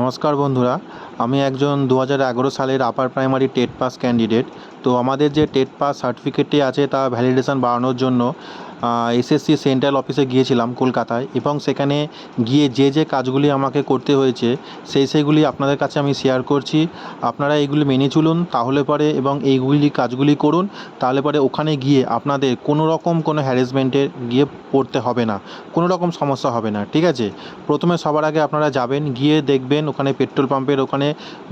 নমস্কার বন্ধুরা, আমি একজন দু হাজার এগারো সালের upper primary TET pass candidate তো আমাদের যে টেট পাস সার্টিফিকেটটি আছে, তা ভ্যালিডেশন বাড়ানোর জন্য এসএসসি সেন্ট্রাল অফিসে গিয়েছিলাম কলকাতায় এবং সেখানে গিয়ে যে যে কাজগুলি আমাকে করতে হয়েছে, সেই সেইগুলি আপনাদের কাছে আমি শেয়ার করছি। আপনারা এইগুলি মেনে চলুন, তাহলে পরে এবং এইগুলি কাজগুলি করুন, তাহলে পরে ওখানে গিয়ে আপনাদের কোনো রকম কোনো হ্যারাসমেন্টে গিয়ে পড়তে হবে না, কোনো রকম সমস্যা হবে না, ঠিক আছে? প্রথমে সবার আগে আপনারা যাবেন, গিয়ে দেখবেন ওখানে পেট্রোল পাম্পের ওখানে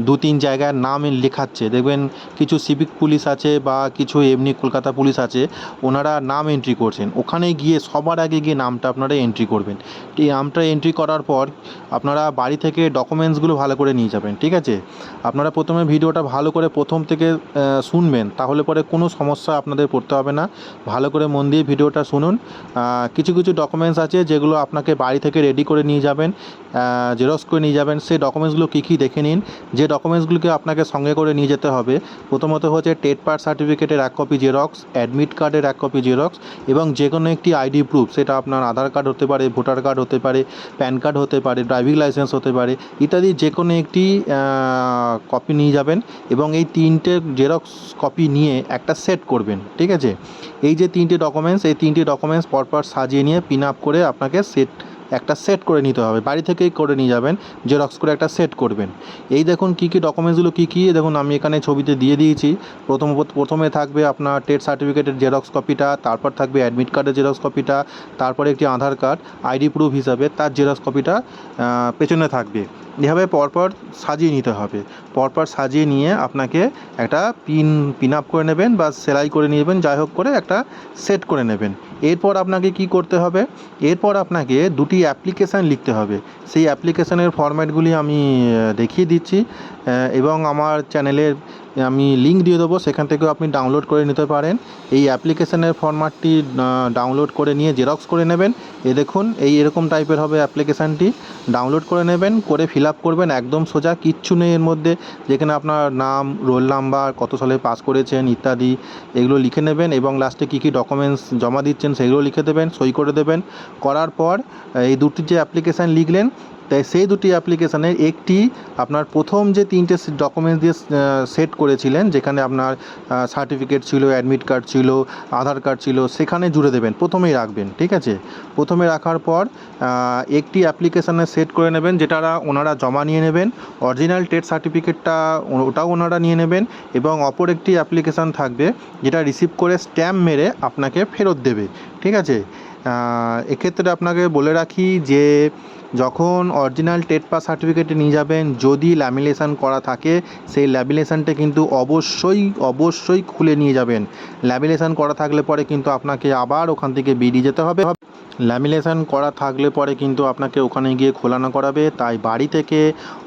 দু তিন জায়গায় নাম লেখাচ্ছে, দেখবেন কিছু সিভিক পুলিশ আছে বা কিছু এমনি কলকাতা পুলিশ আছে, ওনারা নাম এন্ট্রি করছেন। ওখানে গিয়ে সবার আগে গিয়ে নামটা আপনারা এন্ট্রি করবেন। এই নামটা এন্ট্রি করার পর আপনারা বাড়ি থেকে ডকুমেন্টসগুলো ভালো করে নিয়ে যাবেন, ঠিক আছে? আপনারা প্রথমে ভিডিওটা ভালো করে প্রথম থেকে শুনবেন, তাহলে পরে কোনো সমস্যা আপনাদের পড়তে হবে না। ভালো করে মন দিয়ে ভিডিওটা শুনুন। কিছু কিছু ডকুমেন্টস আছে যেগুলো আপনাকে বাড়ি থেকে রেডি করে নিয়ে যাবেন জেরক্স করে নিয়ে যাবেন। সেই ডকুমেন্টসগুলো কী কী দেখে নিন। যে ডকুমেন্টসগুলোকে আপনাকে সঙ্গে করে নিয়ে যেতে হবে, প্রথমত হচ্ছে টেট পাস সার্টিফিকেটের এক কপি জেরক্স অ্যাডমিট কার্ডের এক কপি জেরক্স এবং যে কোনো একটি আইডি প্রুফ সেটা আপনার আধার কার্ড হতে পারে ভোটার কার্ড হতে পারে প্যান কার্ড হতে পারে ড্রাইভিং লাইসেন্স হতে পারে, ইত্যাদি যে কোনো একটি কপি নিয়ে যাবেন এবং এই তিনটে জেরক্স কপি নিয়ে একটা সেট করবেন, ঠিক আছে? এই যে তিনটে ডকুমেন্টস এই তিনটে ডকুমেন্টস পরপর সাজিয়ে নিয়ে পিন আপ করে আপনাকে সেট একটা সেট করে নিতে হবে। বাড়ি থেকেই করে নিয়ে যাবেন জেরক্স করে একটা সেট করবেন। এই দেখুন কী কী ডকুমেন্টসগুলো কী কী, দেখুন আমি এখানে ছবিতে দিয়ে দিয়েছি। প্রথম প্রথমে থাকবে আপনার টেট সার্টিফিকেটের জেরক্স কপিটা তারপর থাকবে অ্যাডমিট কার্ডের জেরক্স কপিটা তারপরে একটি আধার কার্ড আইডি প্রুফ হিসাবে তার জেরক্স কপিটা পেছনে থাকবে। এভাবে পরপর সাজিয়ে নিতে হবে। পরপর সাজিয়ে নিয়ে আপনাকে একটা পিন পিন আপ করে নেবেন বা সেলাই করে নেবেন যাই হোক করে একটা সেট করে নেবেন। এরপর আপনাকে কি করতে হবে? এরপর আপনাকে দুটি অ্যাপ্লিকেশান লিখতে হবে। সেই অ্যাপ্লিকেশানের ফরম্যাটগুলি আমি দেখিয়ে দিচ্ছি। এবং আমার চ্যানেলের আমি লিঙ্ক দিয়ে দেবো, সেখান থেকেও আপনি ডাউনলোড করে নিতে পারেন। এই অ্যাপ্লিকেশানের ফরম্যাটটি ডাউনলোড করে নিয়ে জেরক্স করে নেবেন। এ দেখুন, এই এরকম টাইপের হবে অ্যাপ্লিকেশানটি ডাউনলোড করে নেবেন, করে ফিল আপ করবেন, একদম সোজা, কিচ্ছু নেই এর মধ্যে। যেখানে আপনার নাম রোল নাম্বার কত সালে পাস করেছেন ইত্যাদি, এগুলো লিখে নেবেন এবং লাস্টে কী কী ডকুমেন্টস জমা দিচ্ছেন, সেগুলো লিখে দেবেন, সই করে দেবেন। করার পর, এই দুটি যে অ্যাপ্লিকেশান লিখলেন তাই সেই দুটি অ্যাপ্লিকেশানের একটি আপনার প্রথম যে তিনটে ডকুমেন্টস দিয়ে সেট করেছিলেন, যেখানে আপনার সার্টিফিকেট ছিল অ্যাডমিট কার্ড ছিল, আধার কার্ড ছিল, সেখানে জুড়ে দেবেন, প্রথমেই রাখবেন, ঠিক আছে? প্রথমে রাখার পর একটি অ্যাপ্লিকেশানে সেট করে নেবেন যেটা ওনারা জমা নিয়ে নেবেন অরিজিনাল টেট সার্টিফিকেটটা ওটাও ওনারা নিয়ে নেবেন, এবং অপর একটি অ্যাপ্লিকেশান থাকবে, যেটা রিসিভ করে স্ট্যাম্প মেরে আপনাকে ফেরত দেবে ঠিক আছে? এক্ষেত্রে আপনাকে বলে রাখি যে, যখন অরিজিনাল টেট পাস সার্টিফিকেটে নিয়ে যাবেন, যদি ল্যামিনেশান করা থাকে, সেই ল্যামিনেশনটা কিন্তু অবশ্যই অবশ্যই খুলে নিয়ে যাবেন। ল্যামিনেশন করা থাকলে পরে কিন্তু আপনাকে আবার ওখান থেকে বেরিয়ে যেতে হবে। ল্যামিনেশন করা থাকলে পরে কিন্তু আপনাকে ওখানে গিয়ে খোলানো করাবে। তাই বাড়ি থেকে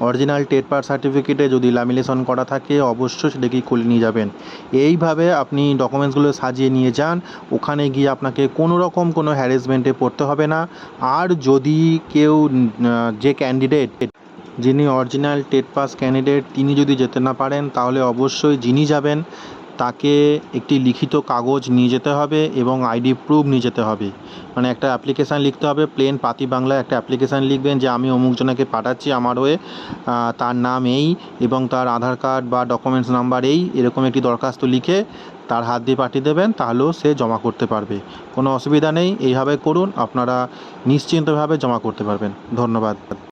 অরিজিনাল টেট পাস সার্টিফিকেটে যদি ল্যামিনেশন করা থাকে, অবশ্যই সেটাকেই খুলে নিয়ে যাবেন। এইভাবে আপনি ডকুমেন্টসগুলো সাজিয়ে নিয়ে যান। ওখানে গিয়ে আপনাকে কোনো রকম কোনো হ্যারাসমেন্টে পড়তে হবে না। আর যদি কেউ যে ক্যান্ডিডেট যিনি অরিজিনাল টেট পাস ক্যান্ডিডেট তিনি যদি যেতে না পারেন, তাহলে অবশ্যই যিনি যাবেন তাকে একটি লিখিত কাগজ নিয়ে যেতে হবে এবং আইডি প্রুফ নিয়ে যেতে হবে। মানে একটা অ্যাপ্লিকেশান লিখতে হবে প্লেন পাতি বাংলায় একটা অ্যাপ্লিকেশান লিখবেন যে আমি অমুক জনাকে পাঠাচ্ছি, আমার হয়ে তার নাম এই এবং তার আধার কার্ড বা ডকুমেন্টস নাম্বার এই, এরকম একটি দরখাস্ত লিখে তার হাত দিয়ে পাঠিয়ে দেবেন, তাহলেও সে জমা করতে পারবে। কোনো অসুবিধা নেই, এইভাবে করুন, আপনারা নিশ্চিন্তভাবে জমা করতে পারবেন। ধন্যবাদ।